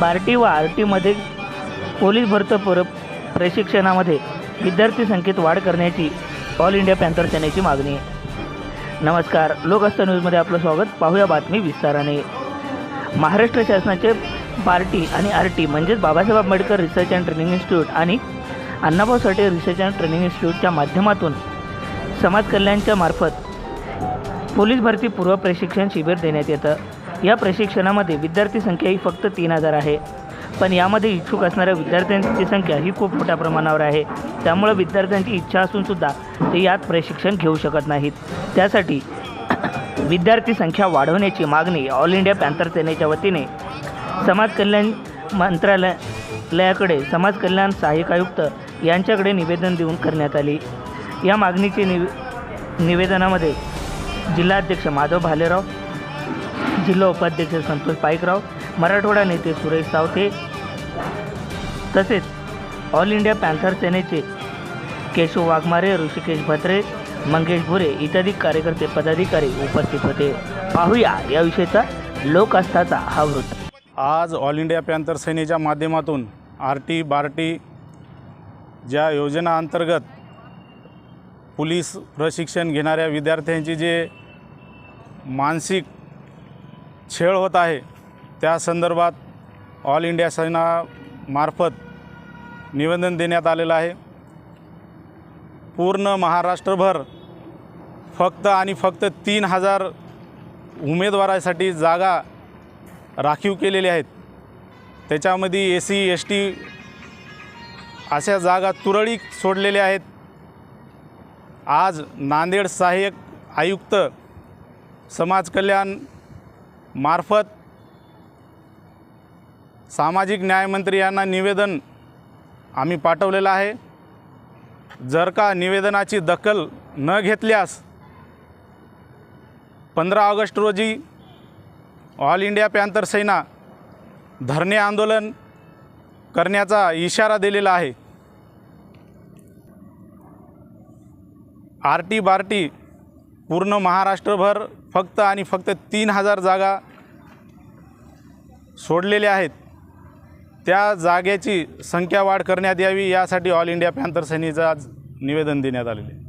बार्टी व आर टीमध्ये पोलीस भरतीपूर्व प्रशिक्षणामध्ये विद्यार्थी संख्येत वाढ करण्याची ऑल इंडिया पॅन्थर सेनेची मागणी आहे. नमस्कार. लोकस्थ न्यूजमध्ये आपलं स्वागत. पाहूया बातमी विस्ताराने. महाराष्ट्र शासनाचे बार्टी आणि आर टी म्हणजेच Babasaheb Ambedkar research and training institute आणि Annabhau Sathe research and training इन्स्टिट्यूटच्या माध्यमातून समाज कल्याणच्या मार्फत पोलीस भरती पूर्व प्रशिक्षण शिबिर देण्यात येतं. या प्रशिक्षणामध्ये विद्यार्थी संख्या ही फक्त तीन हजार आहे. पण यामध्ये इच्छुक असणाऱ्या विद्यार्थ्यांची संख्या ही खूप मोठ्या प्रमाणावर आहे. त्यामुळे विद्यार्थ्यांची इच्छा असूनसुद्धा ते यात प्रशिक्षण घेऊ शकत नाहीत. त्यासाठी विद्यार्थी संख्या वाढवण्याची मागणी ऑल इंडिया पॅन्थर सेनेच्या वतीने समाज कल्याण मंत्रालयाकडे समाज कल्याण सहाय्यक आयुक्त यांच्याकडे निवेदन देऊन करण्यात आली. या मागणीचे निवे निवेदनामध्ये जिल्हाध्यक्ष माधव भालेराव जिल्हा उपाध्यक्ष संतोष पाईकराव मराठवाडा नेते सुरेश सावते तसेच ऑल इंडिया पॅन्थर सेनेचे केशव वाघमारे ऋषिकेश भत्रे मंगेश भुरे इत्यादी कार्यकर्ते पदाधिकारी उपस्थित होते. पाहूया याविषयीचा लोकआस्थाचा हा वृत्त. आज ऑल इंडिया पॅन्थर सेनेच्या माध्यमातून आर टी बार्टी ज्या योजना अंतर्गत पोलीस प्रशिक्षण घेणाऱ्या विद्यार्थ्यांची जे मानसिक छेळ होत आहे. त्या संदर्भात ऑल इंडिया सेनामार्फत निवेदन देण्यात आलेलं आहे. पूर्ण महाराष्ट्रभर फक्त आणि फक्त तीन हजार उमेदवारासाठी जागा राखीव केलेल्या आहेत. त्याच्यामध्ये ए सी एस टी अशा जागा तुरळीक सोडलेल्या आहेत. आज नांदेड सहाय्यक आयुक्त समाज कल्याण मार्फत सामाजिक न्यायमंत्री यांना निवेदन आम्ही पाठवलेलं आहे. जर का निवेदनाची दखल न घेतल्यास पंधरा ऑगस्ट रोजी ऑल इंडिया पॅन्थर सेना धरणे आंदोलन करण्याचा इशारा दिलेला आहे. आर टी बार्टी पूर्ण महाराष्ट्रभर फक्त आणि फक्त तीन हजार जागा सोडलेले आहेत. त्या जागेची संख्या वाढ करण्यात यावी यासाठी ऑल इंडिया पॅन्थर सेनेचं आज निवेदन देण्यात आलेले आहे.